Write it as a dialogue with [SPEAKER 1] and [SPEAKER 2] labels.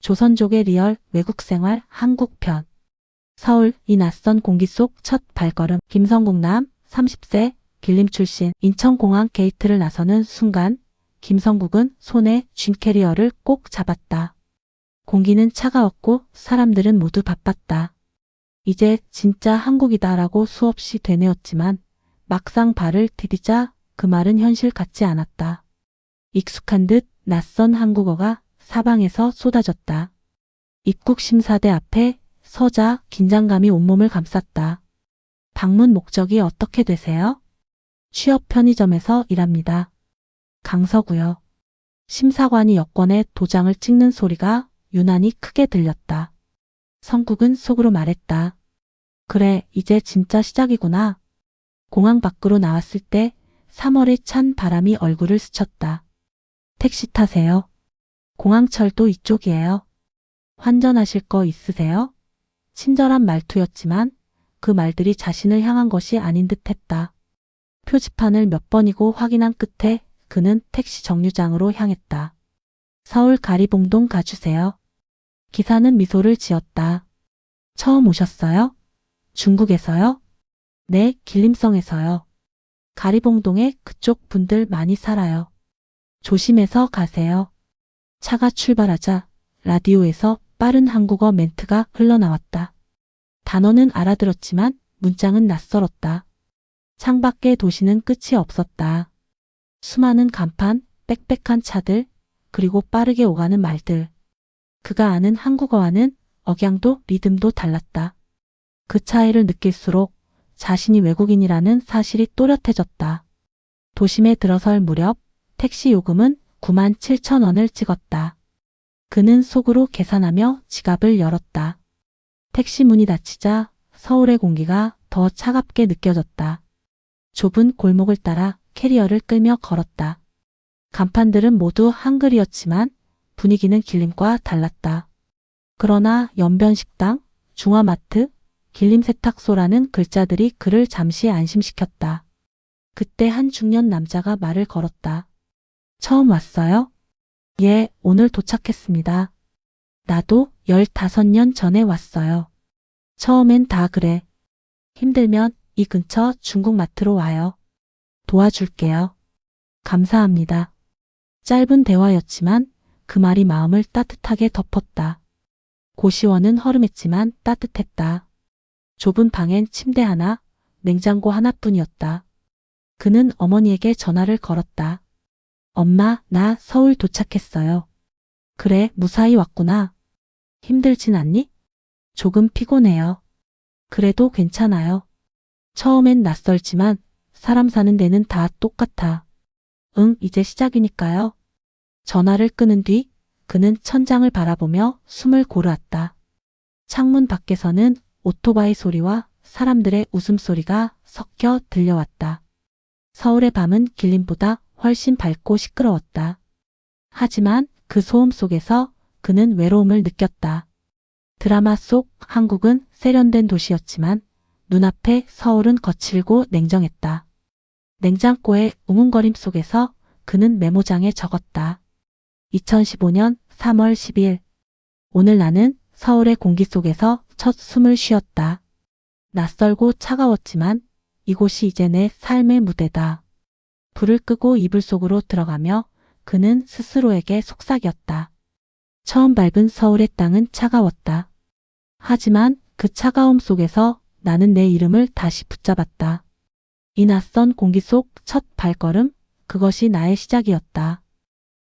[SPEAKER 1] 조선족의 리얼 외국 생활 한국편. 서울 이 낯선 공기 속 첫 발걸음 김성국남 30세 길림 출신 인천공항 게이트를 나서는 순간 김성국은 손에 쥔 캐리어를 꼭 잡았다. 공기는 차가웠고 사람들은 모두 바빴다. 이제 진짜 한국이다라고 수없이 되뇌었지만 막상 발을 디디자 그 말은 현실 같지 않았다. 익숙한 듯 낯선 한국어가 사방에서 쏟아졌다. 입국 심사대 앞에 서자 긴장감이 온몸을 감쌌다. 방문 목적이 어떻게 되세요? 취업 편의점에서 일합니다. 강서구요. 심사관이 여권에 도장을 찍는 소리가 유난히 크게 들렸다. 성국은 속으로 말했다. 그래, 이제 진짜 시작이구나. 공항 밖으로 나왔을 때 3월의 찬 바람이 얼굴을 스쳤다. 택시 타세요. 공항철도 이쪽이에요. 환전하실 거 있으세요? 친절한 말투였지만 그 말들이 자신을 향한 것이 아닌 듯 했다. 표지판을 몇 번이고 확인한 끝에 그는 택시 정류장으로 향했다. 서울 가리봉동 가주세요. 기사는 미소를 지었다. 처음 오셨어요? 중국에서요? 네, 길림성에서요. 가리봉동에 그쪽 분들 많이 살아요. 조심해서 가세요. 차가 출발하자 라디오에서 빠른 한국어 멘트가 흘러나왔다. 단어는 알아들었지만 문장은 낯설었다. 창밖의 도시는 끝이 없었다. 수많은 간판, 빽빽한 차들, 그리고 빠르게 오가는 말들. 그가 아는 한국어와는 억양도 리듬도 달랐다. 그 차이를 느낄수록 자신이 외국인이라는 사실이 또렷해졌다. 도심에 들어설 무렵 택시 요금은 9만 7천 원을 찍었다. 그는 속으로 계산하며 지갑을 열었다. 택시 문이 닫히자 서울의 공기가 더 차갑게 느껴졌다. 좁은 골목을 따라 캐리어를 끌며 걸었다. 간판들은 모두 한글이었지만 분위기는 길림과 달랐다. 그러나 연변식당, 중화마트, 길림세탁소라는 글자들이 그를 잠시 안심시켰다. 그때 한 중년 남자가 말을 걸었다. 처음 왔어요? 예, 오늘 도착했습니다. 나도 15년 전에 왔어요. 처음엔 다 그래. 힘들면 이 근처 중국 마트로 와요. 도와줄게요. 감사합니다. 짧은 대화였지만 그 말이 마음을 따뜻하게 덮었다. 고시원은 허름했지만 따뜻했다. 좁은 방엔 침대 하나, 냉장고 하나뿐이었다. 그는 어머니에게 전화를 걸었다. 엄마, 나 서울 도착했어요. 그래, 무사히 왔구나. 힘들진 않니? 조금 피곤해요. 그래도 괜찮아요. 처음엔 낯설지만 사람 사는 데는 다 똑같아. 응, 이제 시작이니까요. 전화를 끊은 뒤 그는 천장을 바라보며 숨을 고르았다. 창문 밖에서는 오토바이 소리와 사람들의 웃음소리가 섞여 들려왔다. 서울의 밤은 길림보다 훨씬 밝고 시끄러웠다. 하지만 그 소음 속에서 그는 외로움을 느꼈다. 드라마 속 한국은 세련된 도시였지만 눈앞에 서울은 거칠고 냉정했다. 냉장고의 웅웅거림 속에서 그는 메모장에 적었다. 2015년 3월 10일. 오늘 나는 서울의 공기 속에서 첫 숨을 쉬었다. 낯설고 차가웠지만 이곳이 이제 내 삶의 무대다. 불을 끄고 이불 속으로 들어가며 그는 스스로에게 속삭였다. 처음 밟은 서울의 땅은 차가웠다. 하지만 그 차가움 속에서 나는 내 이름을 다시 붙잡았다. 이 낯선 공기 속 첫 발걸음, 그것이 나의 시작이었다.